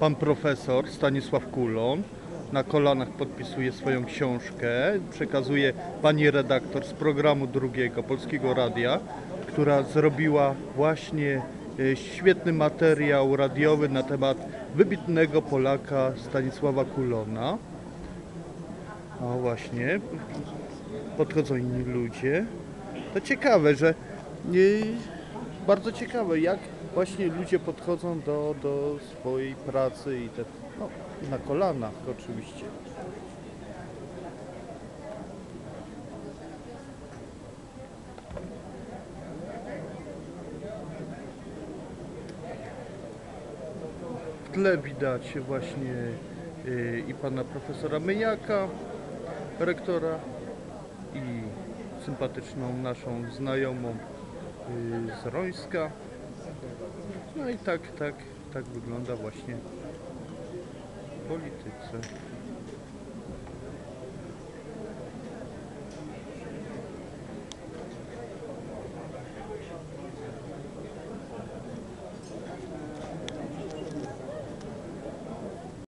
pan profesor Stanisław Kulon. Na kolanach podpisuje swoją książkę. Przekazuje pani redaktor z programu drugiego Polskiego Radia, która zrobiła właśnie e, świetny materiał radiowy na temat wybitnego Polaka Stanisława Kulona. A właśnie, podchodzą inni ludzie. To ciekawe, że y, bardzo ciekawe, jak właśnie ludzie podchodzą do, do swojej pracy i te, no, na kolanach oczywiście. W tle widać właśnie y, i pana profesora Myjaka, rektora i sympatyczną naszą znajomą y, z Rońska. No i tak, tak, tak wygląda właśnie w polityce.